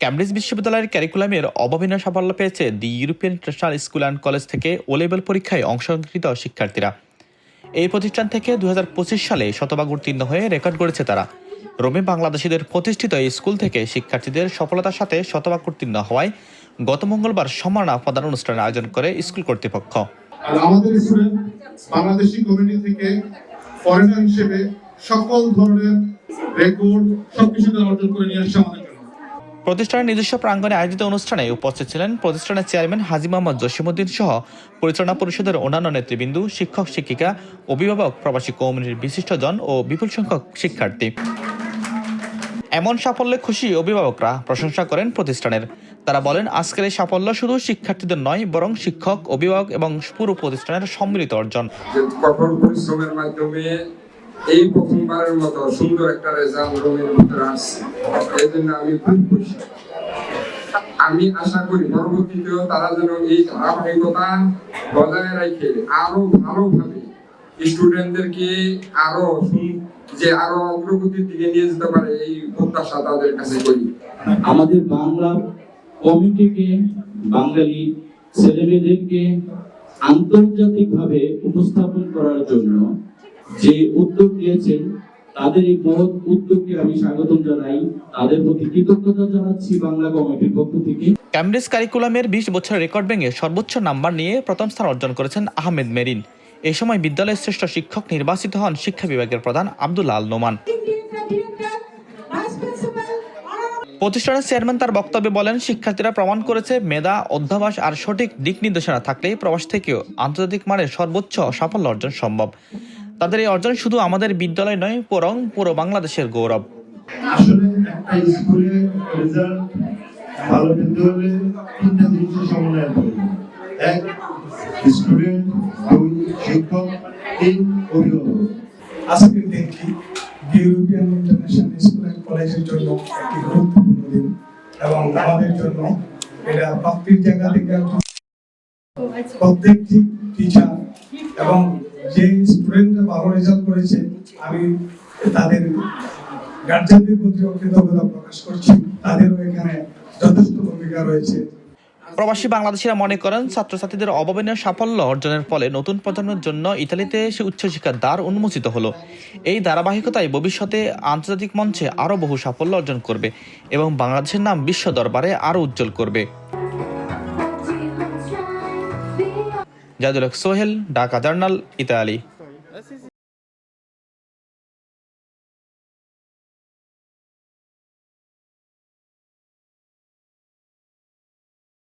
Cambridge বিশ্ববিদ্যালয়ের ক্যারিকুলামের অভাবনীয় সাফল্য পেয়েছে the European International School and College থেকে ও লেভেল পরীক্ষায় অংশগ্রহণকৃত শিক্ষার্থীরা। এই প্রতিষ্ঠান থেকে দুই হাজার পঁচিশ সালে শতভাগ উত্তীর্ণ হয়ে রেকর্ড করেছে তারা। রোমে বাংলাদেশিদের প্রতিষ্ঠিত এই স্কুল থেকে শিক্ষার্থীদের সফলতার সাথে শতভাগ উত্তীর্ণ হওয়ায় গত মঙ্গলবার সম্মাননা প্রদান অনুষ্ঠানের আয়োজন করে স্কুল কর্তৃপক্ষ। আর আমাদের বাংলাদেশি কমিউনিটি থেকে ফরেনার হিসেবে সকল ধরনের রেকর্ড সবকিছুতে অর্জন করে নিয়ে আসছে আমাদের প্রতিষ্ঠানের নিজস্ব প্রাঙ্গনে আয়োজিত অনুষ্ঠানে উপস্থিত ছিলেন প্রতিষ্ঠানের চেয়ারম্যান হাজি মোহাম্মদ জসিমুদ্দিন সহ পরিচালনা পরিষদের অন্যান্য নেতৃবৃন্দ, শিক্ষক, শিক্ষিকা, অভিভাবক, প্রবাসী কমিউনিটির বিশিষ্টজন ও বিপুল সংখ্যক শিক্ষার্থী। এমন সাফল্যে খুশি অভিভাবকরা প্রশংসা করেন প্রতিষ্ঠানের। তারা বলেন, আজকের এই সাফল্য শুধু শিক্ষার্থীদের নয়, বরং শিক্ষক, অভিভাবক এবং পুরো প্রতিষ্ঠানের সম্মিলিত অর্জন। কঠোর পরিশ্রমের মাধ্যমে এই প্রথমবারের মতো সুন্দর একটা রেজাল্ট রোমের ভিতরে আসছে। এই জন্য আমি খুব খুশি। আমি আশা করি পরবর্তীতেও তারা যেন এই ধারাবাহিকতা বজায় রেখে আরও ভালোভাবে স্টুডেন্টদেরকে আরও যে আরও অগ্রগতির দিকে নিয়ে যেতে পারে এই প্রত্যাশা তাদের কাছে করি। আমাদের বাংলা কমিউনিটিকে বাঙালি ছেলেমেয়েদেরকে আন্তর্জাতিকভাবে উপস্থাপন করার জন্য যে উদ্যোগ নিয়েছেন তাদের এই মহৎ উদ্যোগকে আমি স্বাগতম জানাই। তাদের প্রতি কৃতজ্ঞতা জানাচ্ছি বাংলা কমিটির পক্ষ থেকে। ক্যামব্রিজ কারিকুলামের বিশ বছরের রেকর্ড ভেঙে সর্বোচ্চ নাম্বার নিয়ে প্রথম স্থান অর্জন করেছেন আহমেদ মেরিন। এই সময় বিদ্যালয়ের শ্রেষ্ঠ শিক্ষক নির্বাচিত হন শিক্ষা বিভাগের প্রধান আব্দুল আল নোমান। প্রতিষ্ঠানের চেয়ারম্যান তার বক্তব্যে বলেন, শিক্ষার্থীরা প্রমাণ করেছে মেধা অধ্যাবাস আর সঠিক দিক নির্দেশনা থাকলেই প্রবাস থেকেও আন্তর্জাতিক মানের সর্বোচ্চ সাফল্য অর্জন সম্ভব। তাদের এই অর্জন শুধু আমাদের বিদ্যালয় নয় বরং পুরো বাংলাদেশের গৌরব। আসলে একটা স্কুলে রেজাল্ট ভালো পেতে হলে তিনটা জিনিসের সমন্বয় এক স্টুডেন্ট দুই শিক্ষক তিন অভিভাবক। আজকের দিনটি ইউরোপিয়ান ইন্টারন্যাশনাল স্কুল অ্যান্ড কলেজের জন্য একটি গুরুত্বপূর্ণ দিন এবং আমাদের জন্য এটা প্রাপ্তির জায়গা থেকে প্রত্যেকটি টিচার এবং যে স্টুডেন্টরা রেজাল্ট করেছে, আমি তাদের গার্জেনদের প্রতিও কৃতজ্ঞতা প্রকাশ করছি। তাদেরও এখানে যথেষ্ট ভূমিকা রয়েছে। প্রবাসী বাংলাদেশিরা মনে করেন, ছাত্রছাত্রীদের অভাবনীয় সাফল্য অর্জনের ফলে নতুন প্রজন্মের জন্য ইতালিতে এসে উচ্চশিক্ষার দ্বার উন্মোচিত হলো। এই ধারাবাহিকতায় ভবিষ্যতে আন্তর্জাতিক মঞ্চে আরও বহু সাফল্য অর্জন করবে এবং বাংলাদেশের নাম বিশ্ব দরবারে আরও উজ্জ্বল করবে। জাদুলক সোহেল, ঢাকা জার্নাল, ইতালি।